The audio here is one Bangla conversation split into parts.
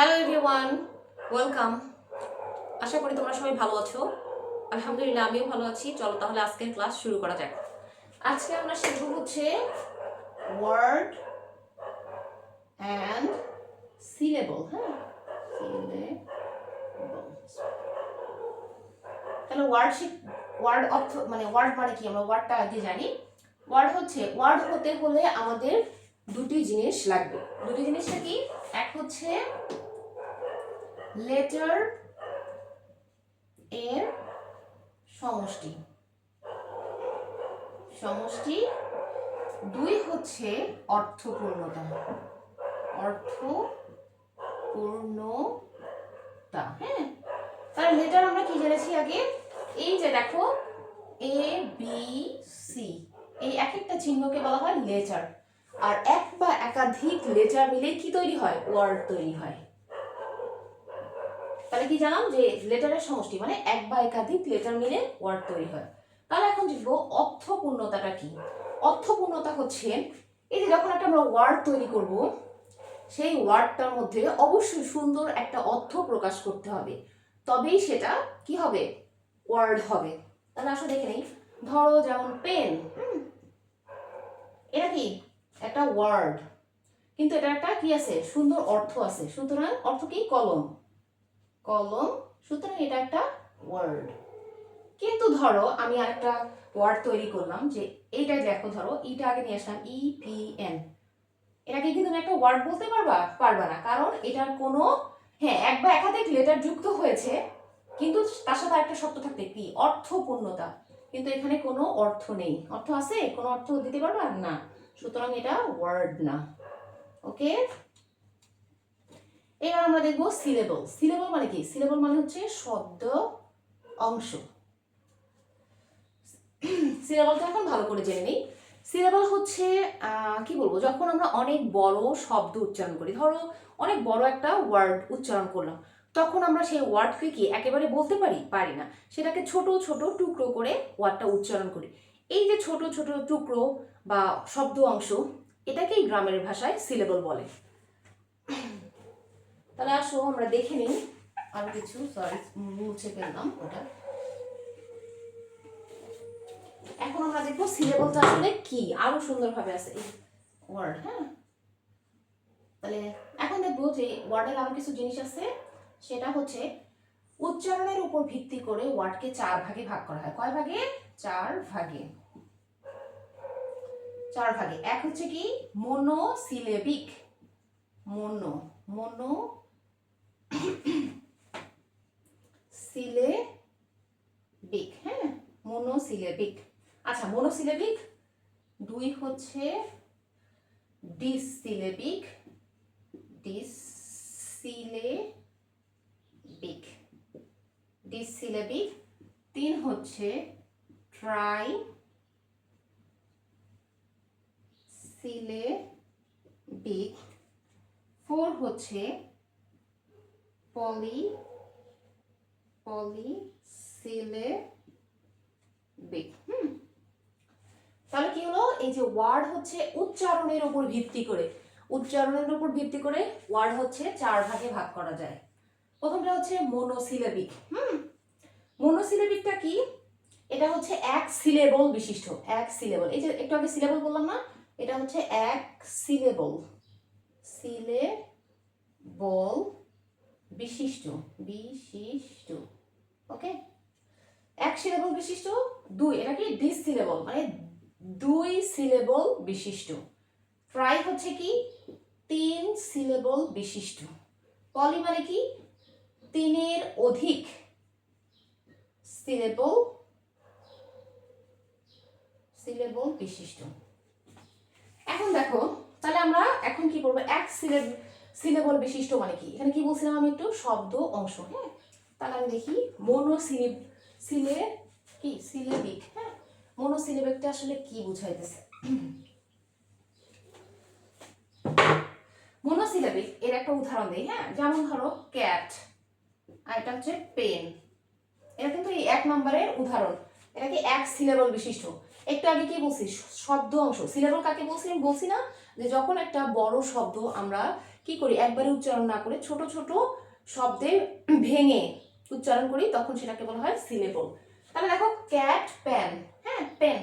হ্যালো এভরিওয়ান ওয়েলকাম আশা করি তোমরা সবাই ভালো আছো। আলহামদুলিল্লাহ, আমিও ভালো আছি। চলো তাহলে আজকের ক্লাস শুরু করা যাক। আজকে আমরা শিখব হচ্ছে ওয়ার্ড অ্যান্ড সিলেবল হ্যাঁ। তাহলে ওয়ার্ড ওয়ার্ড অর্থ মানে ওয়ার্ড মানে কি? আমরা ওয়ার্ডটা আগে জানি। ওয়ার্ড হচ্ছে ওয়ার্ড হতে হলে আমাদের দুটি জিনিস লাগবে। দুটি জিনিসটা কি? এক হচ্ছে লেটার এর সমষ্টি। সমষ্টি। দুই হচ্ছে অর্থপূর্ণতা। অর্থপূর্ণতা হ্যাঁ? তাহলে লেটার আমরা কি জেনেছি আগে? এই যে দেখো এ বি সি এই এক একটা চিহ্নকে বলা হয় লেটার আর এক বা একাধিক লেটার মিলে কি তৈরি হয়? ওয়ার্ড তৈরি হয়। তাহলে কি জানাম যে লেটারের সমষ্টি মানে এক বা একাধিক লেটার মিলে ওয়ার্ড তৈরি হয়। তাহলে এখন দেখব অর্থপূর্ণতাটা কি? অর্থপূর্ণতা হচ্ছে এই যে যখন একটা আমরা ওয়ার্ড তৈরি করব, সেই ওয়ার্ডটার মধ্যে অবশ্যই সুন্দর একটা অর্থ প্রকাশ করতে হবে। তবেই সেটা কি হবে? ওয়ার্ড হবে। তাহলে আসলে দেখে নেই। ধরো যেমন পেন এটা কি? ওয়ার্ড কিন্তু এটা একটা কি আছে? সুন্দর অর্থ আছে। সুতরাং অর্থ কি? কলম। কলম, সুতরাং এটা একটা ওয়ার্ড কিন্তু ধরো, আমি আরেকটা ওয়ার্ড তৈরি করলাম যে এইটাই দেখো, ধরো, ইটা আগে নিয়ে আসলাম ই পি এন এটাকে কিন্তু তুমি একটা ওয়ার্ড বলতে পারবা? পারবা না। কারণ এটার কোনো হ্যাঁ এক বা একাধিক লেটার যুক্ত হয়েছে, কিন্তু তার সাথে একটা শব্দ থাকতে কি? অর্থপূর্ণতা। কিন্তু এখানে কোনো অর্থ নেই। অর্থ আছে? কোনো অর্থ দিতে পারবা? না। সুতরাং এটা ওয়ার্ড না। ওকে এবার আমরা দেখব সিলেবল সিলেবল মানে কি? সিলেবল মানে হচ্ছে শব্দ অংশ। সিলেবলটা এখন ভালো করে জেনে নিই। সিলেবল হচ্ছে কি বলব? যখন আমরা অনেক বড় শব্দ উচ্চারণ করি, ধরো অনেক বড় একটা ওয়ার্ড উচ্চারণ করলাম, তখন আমরা সেই ওয়ার্ডকে কি একেবারে বলতে পারি? পারি না। সেটাকে ছোট ছোট টুকরো করে ওয়ার্ডটা উচ্চারণ করি। এই যে ছোট ছোট টুকরো বা শব্দ অংশ, এটাকেই গ্রামের ভাষায় সিলেবল বলে। তাহলে আসো, আমরা দেখে নিই। আরও কিছু সরি মুছে ফেললাম ওটা। এখন আমরা দেখব সিলেবলটা আসলে কি? আরও সুন্দরভাবে আছে এই ওয়ার্ড হ্যাঁ? তাহলে এখন দেখব যে ওয়ার্ডের আরও কিছু জিনিস আছে। সেটা হচ্ছে উচ্চারণের উপর ভিত্তি করে ওয়ার্ডকে চার ভাগে ভাগ করা হয়। কয় ভাগে? চার ভাগে। চার ভাগে। এক হচ্ছে কি? মোনোসিলেবিক। মোনো মোনো সিলেবিক হ্যাঁ? মোনোসিলেবিক। আচ্ছা মোনোসিলেবিক। দুই হচ্ছে ডিসিলেবিক। ডিসিলেবিক। ডিসিলেবিক তিন হচ্ছে ট্রাই সিলেবিক ফোর হচ্ছে পলি পলি সিলেবিক হুম? তাহলে কি হলো? এই যে ওয়ার্ড হচ্ছে উচ্চারণের উপর ভিত্তি করে। উচ্চারণের উপর ভিত্তি করে ওয়ার্ড হচ্ছে চার ভাগে ভাগ করা যায়। প্রথমটা হচ্ছে মোনোসিলেবিক মোনোসিলেবিকটা কি? এটা হচ্ছে এক সিলেবল বিশিষ্ট, এক সিলেবল এই যে একটু আগে সিলেবল বললাম না, এটা হচ্ছে এক সিলেবল সিলেবল বিশিষ্ট বিশিষ্ট। ওকে এক সিলেবল বিশিষ্ট, দুই, এটা কি ডিস সিলেবল মানে দুই সিলেবল বিশিষ্ট। ট্রাই হচ্ছে কি? তিন সিলেবল বিশিষ্ট। পলি মানে কি? তিনের অধিক সিলেবল সিলেবল বিশিষ্ট। এখন দেখো, তাহলে আমরা এখন কি করব? এক সিলেব সিলেবল বিশিষ্ট মানে কি? এখানে কি বলছিলাম আমি একটু? শব্দ অংশ হ্যাঁ? তাহলে আমি দেখি মনো সিলে সিলে কি? সিলেবিক হ্যাঁ? মনোসিলেবিকটা আসলে কি বুঝাইতেছে? মনোসিলেবিক এর একটা উদাহরণ দিই হ্যাঁ? যেমন ধরো, ক্যাট, আর এটা হচ্ছে পেন। এটা কিন্তু এই এক নম্বরের উদাহরণ। এটা কি এক সিলেবল বিশিষ্ট। একটু আগে কি বলছি? শব্দ অংশ। সিলেবল কাকে বলছি? আমি বলছি না যে যখন একটা বড় শব্দ আমরা কি করি? একবারে উচ্চারণ না করে ছোট ছোট শব্দে ভেঙে উচ্চারণ করি, তখন সেটাকে বলা হয় সিলেবল তাহলে দেখো ক্যাট প্যান হ্যাঁ পেন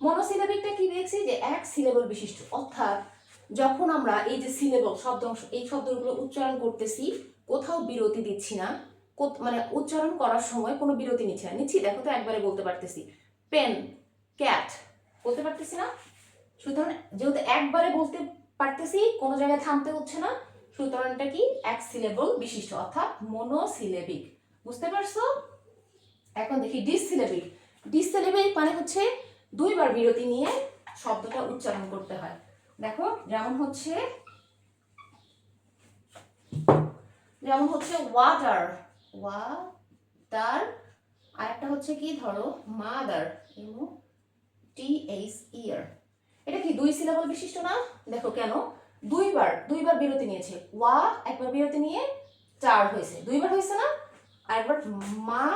মনোসিলেবিকটা কি দেখছি যে এক সিলেবল বিশিষ্ট। অর্থাৎ যখন আমরা এই যে সিলেবল শব্দ অংশ, এই শব্দগুলো উচ্চারণ করতেছি, কোথাও বিরতি দিচ্ছি না মানে উচ্চারণ করার সময় কোনো বিরতি নিচ্ছি না। নিচ্ছি, দেখো তো একবারে বলতে পারতেছি। পেন, ক্যাট, বলতে পারতেছি না? সুতরাং যেহেতু একবারে বলতে পারতেছি, কোনো জায়গায় থামতে হচ্ছে না। সুতরাংটা কি? এক সিলেবল বিশিষ্ট, অর্থাৎ মনোসিলেবিক বুঝতে পারছ? এখন দেখি ডিসিলেবিক ডিসিলেবিক মানে হচ্ছে দুইবার বিরতি নিয়ে শব্দটা উচ্চারণ করতে হয়। দেখো, যেমন হচ্ছে যেমন হচ্ছে ওয়াটার ওয়াটার আর একটা হচ্ছে কি, ধরো mother U T H year এটা কি দুই সিলেবল বিশিষ্ট না? দেখো কেন। দুইবার দুইবার বিরতি নিয়েছে। ওয়া, একবার বিরতি নিয়ে চার হয়েছে। দুইবার হয়েছে না? আর একবার মা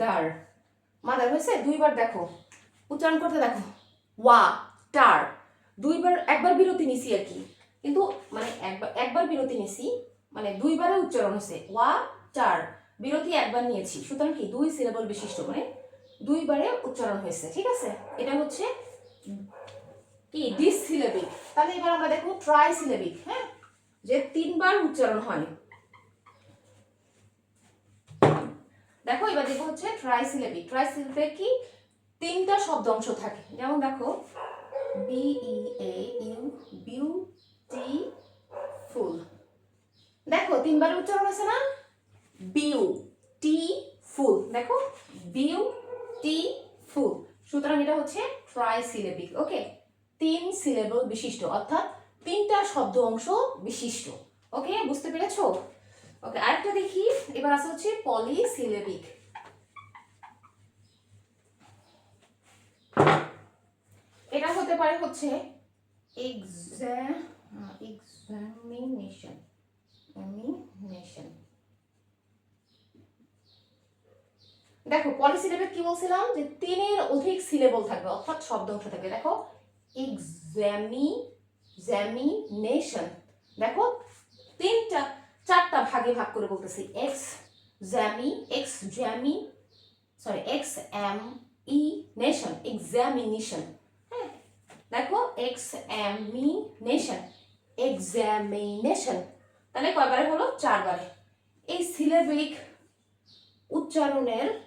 দার মাদার হয়েছে? দুইবার দেখো। উচ্চারণ করতে দেখো। ওয়া টার দুইবার, একবার বিরতি নিছি আর কি। কিন্তু মানে একবার একবার বিরতি নিছি মানে দুইবারে উচ্চারণ হয়েছে ওয়া চার। বিরতি একবার নিয়েছি। সুতরাং কি দুই সিলেবল বিশিষ্ট মানে দুইবারে উচ্চারণ হয়েছে ঠিক আছে? এটা হচ্ছে কি? ডিসিলেবিক তাহলে এবার আমরা দেখো ট্রাই সিলেবিক হ্যাঁ? যে তিনবার উচ্চারণ হয়। দেখো, এবার দেখো হচ্ছে ট্রাইসিলেবিক ট্রাইসিলেবিক কি? তিনটা শব্দ অংশ থাকে। যেমন দেখো B E A U beautiful দেখো, তিনবার উচ্চারণ আছে না? বিউ, টি, ফুল। দেখো, বিউ, টি সুতরাং এটা হচ্ছে ট্রাই সিলেবিক ওকে তিন সিলেবল বিশিষ্ট, অর্থাৎ তিনটা শব্দ অংশ বিশিষ্ট ওকে বুঝতে পেরেছ? ওকে আরেকটা দেখি। এবার আছে হচ্ছে পলিসিলেবিক এটা হতে পারে হচ্ছে এক্সামিনেশন এক্সামিনেশন দেখো পলিসিলেবিক কি বলছিলাম? যে তিনের অধিক সিলেবল থাকবে, অর্থাৎ শব্দ অংশ থাকবে। দেখো এক্সামি জ্যামিনেশন দেখো, তিনটা, চারটা ভাগে ভাগ করে বলতেছি। X Jamie x Jamie sorry ex M E nation examination হ্যাঁ দেখো ex M E nation examination তাহলে কয়বারে হলো? চারবারে। এই সিলেবিক উচ্চারণের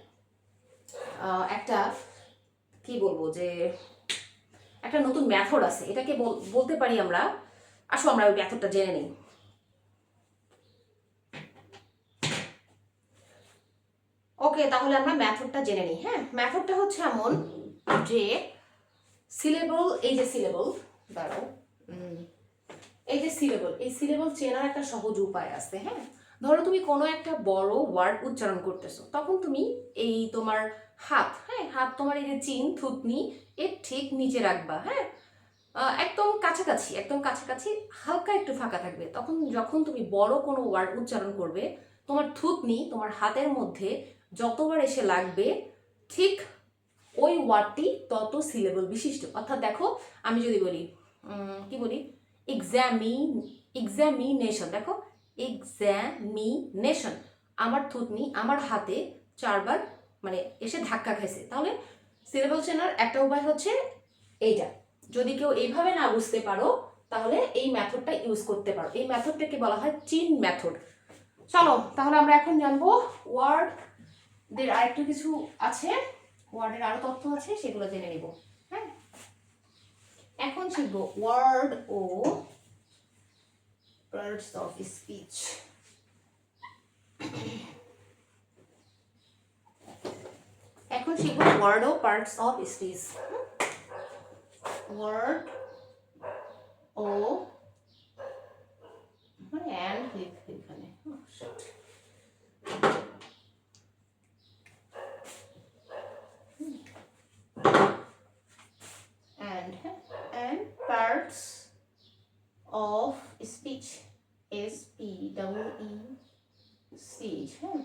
একটা, কি বলব যে, একটা নতুন মেথড আছে। এটাকে বল- বলতে পারি আমরা। আসো আমরা ওই মেথডটা জেনে নিই। ওকে তাহলে আমরা মেথডটা জেনে নিই হ্যাঁ? মেথডটা হচ্ছে এমন যে সিলেবল এই যে সিলেবল দাঁড়াও এই যে সিলেবল এই সিলেবল চেনার একটা সহজ উপায় আছে হ্যাঁ? ধরো তুমি কোনো একটা বড় ওয়ার্ড উচ্চারণ করতেছো, তখন তুমি এই তোমার হাত হ্যাঁ? হাত তোমার এই যে চিন, থুতনি, এর ঠিক নিচে রাখবা হ্যাঁ? একদম কাছাকাছি একদম কাছাকাছি, হালকা একটু ফাঁকা থাকবে। তখন যখন তুমি বড় কোনো ওয়ার্ড উচ্চারণ করবে, তোমার থুতনি, তোমার হাতের মধ্যে যতবার এসে লাগবে, ঠিক ওই ওয়ার্ডটি তত সিলেবল বিশিষ্ট। অর্থাৎ দেখো, আমি যদি বলি কি বলি? এক্সামিন এক্সামিনেশন দেখো এক্সামিনেশন আমার থুতনি, আমার হাতে চারবার মানে এসে ধাক্কা খাইছে। তাহলে সিলেবল চেনার একটা উপায় হচ্ছে এইটা। যদি কেউ এইভাবে না বুঝতে পারো, তাহলে এই মেথডটা ইউজ করতে পারো। এই মেথডটাকে বলা হয় চিন মেথড চলো, তাহলে আমরা এখন জানব ওয়ার্ড দের আরেকটু কিছু আছে ওয়ার্ডের আরও তথ্য আছে, সেগুলো জেনে নিব। এখন শিখব ওয়ার্ড ও পার্টস অফ স্পিচ এখন শিখব ওয়ার্ড ও পার্টস অফ স্পিচ ওয়ার্ড ও মানে অ্যান্ড লিখবে এখানে Oh, shit. and and parts of speech S P W E speech হ্যাঁ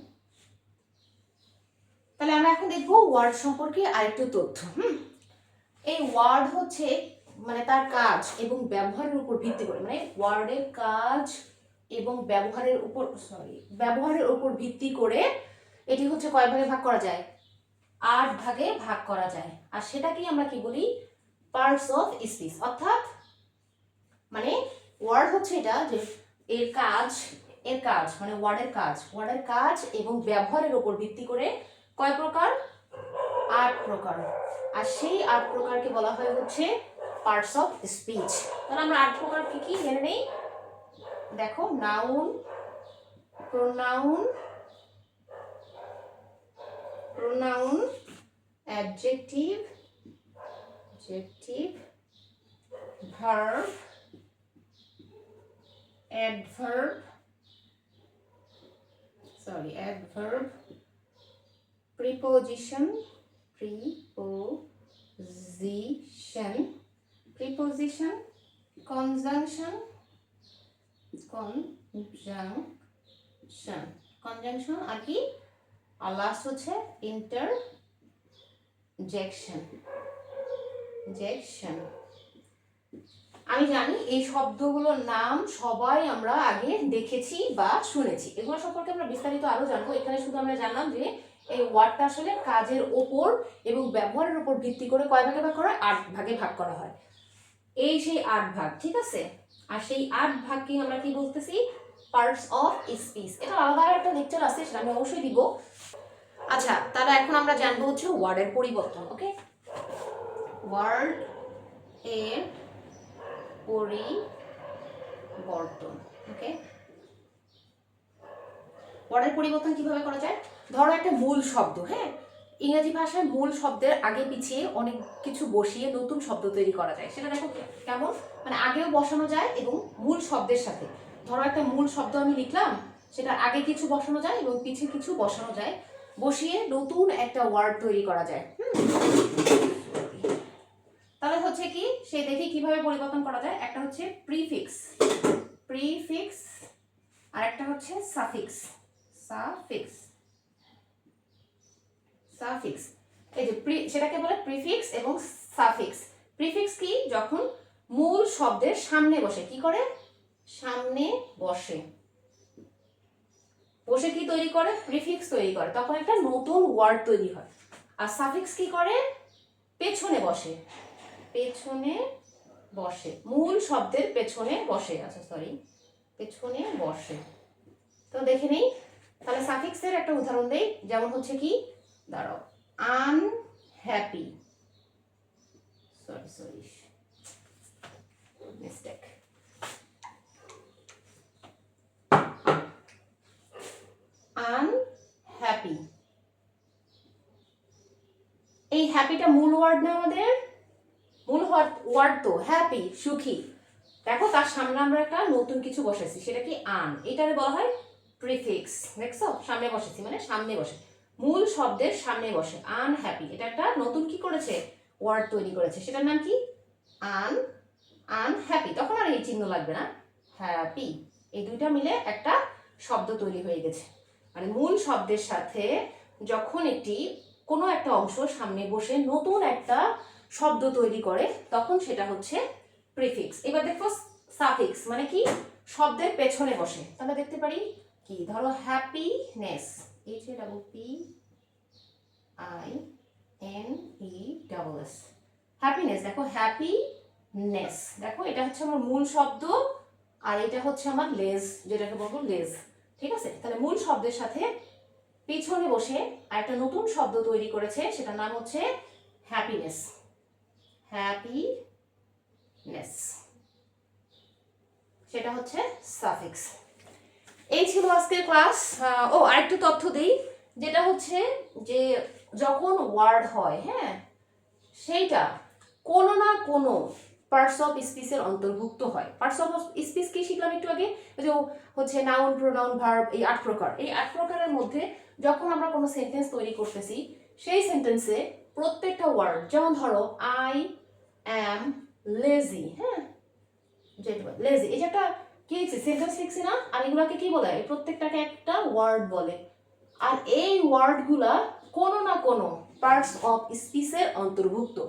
তাহলে আমরা এখন দেখব ওয়ার্ড সম্পর্কে আরেকটু তথ্য, হুম? এই ওয়ার্ড হচ্ছে মানে তার কাজ এবং ব্যবহারের উপর ভিত্তি করে মানে ওয়ার্ডের কাজ এবং ব্যবহারের উপর সরি ব্যবহারের উপর ভিত্তি করে এটি হচ্ছে কয় ভাগে ভাগ করা যায়? আট ভাগে ভাগ করা যায়। আর সেটাকেই আমরা কি বলি? পার্টস অফ স্পিচ অর্থাৎ মানে ওয়ার্ড হচ্ছে এটা যে এর কাজ এর কাজ মানে ওয়ার্ডের কাজ ওয়ার্ডের কাজ এবং ব্যবহারের উপর ভিত্তি করে কয় প্রকার? আট প্রকার। আর সেই আট প্রকারকে বলা হয় হচ্ছে পার্টস অফ স্পিচ তাহলে আমরা আট প্রকার কি কি জেনে নেই? দেখো noun pronoun pronoun adjective adjective, verb, adverb, sorry, adverb, preposition preposition preposition conjunction conjunction conjunction আর কি আর লাস্ট হচ্ছে interjection injection আমি জানি এই শব্দগুলোর নাম সবাই আমরা আগে দেখেছি বা শুনেছি এগুলো সম্পর্কে আমরা বিস্তারিত আরও জানব এখানে শুধু আমরা জানলাম যে এই ওয়ার্ডটা আসলে কাজের ওপর এবং ব্যবহারের উপর ভিত্তি করে কয় ভাগে ভাগ করা হয়? আট ভাগে ভাগ করা হয়। এই সেই আট ভাগ, ঠিক আছে? আর সেই আট ভাগকে আমরা কি বলতেছি? পার্টস অফ স্পিচ এটা আলাদা একটা লেকচার আছে, সেটা আমি অবশ্যই দিব। আচ্ছা তাহলে এখন আমরা জানব হচ্ছে ওয়ার্ডের পরিবর্তন, ওকে? ওয়ার্ড এর পরিবর্তন, ওকে? ওয়ার্ডের পরিবর্তন কীভাবে করা যায়? ধরো একটা মূল শব্দ হ্যাঁ? ইংরেজি ভাষায় মূল শব্দের আগে পিছিয়ে অনেক কিছু বসিয়ে নতুন শব্দ তৈরি করা যায়। সেটা দেখো কেমন? মানে আগেও বসানো যায় এবং মূল শব্দের সাথে। ধরো একটা মূল শব্দ আমি লিখলাম, সেটা আগে কিছু বসানো যায় এবং পিছিয়ে কিছু বসানো যায়। বসিয়ে নতুন একটা ওয়ার্ড তৈরি করা যায়। তাহলে হচ্ছে কি, সে দেখি কীভাবে পরিবর্তন করা যায়? একটা হচ্ছে প্রিফিক্স প্রিফিক্স আর একটা হচ্ছে সাফিক্স সাফিক্স সাফিক্স এই যে প্রি সেটাকে বলে প্রিফিক্স এবং সাফিক্স প্রিফিক্স কি? যখন মূল শব্দের সামনে বসে। কি করে? সামনে বসে। বসে কি তৈরি করে? প্রিফিক্স তৈরি করে। তখন একটা নতুন ওয়ার্ড তৈরি হয়। আর সাফিক্স কি করে? পেছনে বসে। পেছনে বসে। মূল শব্দের পেছনে বসে। আচ্ছা সরি পেছনে বসে। তো দেখে নেই। তাহলে সাফিক্সের একটা উদাহরণ দেই। যেমন হচ্ছে কি? দাঁড়াও unhappy sorry sorry mistake unhappy এই হ্যাপিটা মূল ওয়ার্ড না আমাদের? মূল ওয়ার্ড তো হ্যাপি সুখী। দেখো, তার সামনে আমরা একটা নতুন কিছু বসেছি, সেটা কি আন এটারে বলা হয় প্রিফিক্স দেখছ? সামনে বসেছি মানে সামনে বসে মূল শব্দের সামনে বসে। আনহ্যাপি এটা একটা নতুন কি করেছে? ওয়ার্ড তৈরি করেছে। সেটার নাম কি? আন আনহ্যাপি তখন আর এই চিহ্ন লাগবে না। হ্যাপি এই দুইটা মিলে একটা শব্দ তৈরি হয়ে গেছে। মানে মূল শব্দের সাথে যখন একটি কোনো একটা অংশ সামনে বসে নতুন একটা শব্দ তৈরি করে, তখন সেটা হচ্ছে প্রিফিক্স এবার দেখো সাফিক্স মানে কি? শব্দের পেছনে বসে। তাহলে দেখতে পারি কি? ধরো happiness H A double P I N E double S happiness দেখো হ্যাপিনেস দেখো এটা হচ্ছে আমার মূল শব্দ আর এটা হচ্ছে আমার লেজ যেটাকে বলব লেজ ঠিক আছে? তাহলে মূল শব্দের সাথে পিছনে বসে আর একটা নতুন শব্দ তৈরি করেছে, সেটার নাম হচ্ছে হ্যাপিনেস হ্যাপিনেস সেটা হচ্ছে সাফিক্স এই ছিল আজকের ক্লাস। ও, আরেকটু তথ্য দিই। যেটা হচ্ছে যে যখন ওয়ার্ড হয় হ্যাঁ সেইটা কোনো না কোনো পার্টস অফ স্পিচের অন্তর্ভুক্ত হয়। পার্টস অফ স্পিচ কি শিখলাম একটু আগে? যে হচ্ছে নাউন প্রোনাউন ভার্ব এই আট প্রকার। এই আট প্রকারের মধ্যে যখন আমরা কোনো সেন্টেন্স তৈরি করতেছি, সেই সেন্টেন্সে প্রত্যেকটা ওয়ার্ড যেমন ধরো আই অ্যাম লেজি হ্যাঁ লেজি এই যে একটা কি লিখছি সেন্টেন্স লিখছি না? আর এগুলাকে কি বলে? প্রত্যেকটাকে একটা ওয়ার্ড বলে। আর এই ওয়ার্ডগুলা কোনো না কোনো পার্টস অফ স্পিচের অন্তর্ভুক্ত।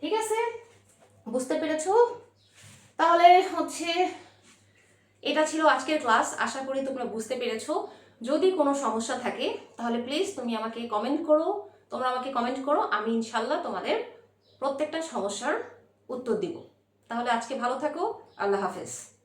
ঠিক আছে? বুঝতে পেরেছ? তাহলে হচ্ছে এটা ছিল আজকের ক্লাস আশা করি তোমরা বুঝতে পেরেছ। যদি কোনো সমস্যা থাকে, তাহলে প্লিজ তুমি আমাকে কমেন্ট করো। তোমরা আমাকে কমেন্ট করো। আমি ইনশাল্লাহ তোমাদের প্রত্যেকটা সমস্যার উত্তর দিব। তাহলে আজকে ভালো থাকো। আল্লাহ হাফেজ।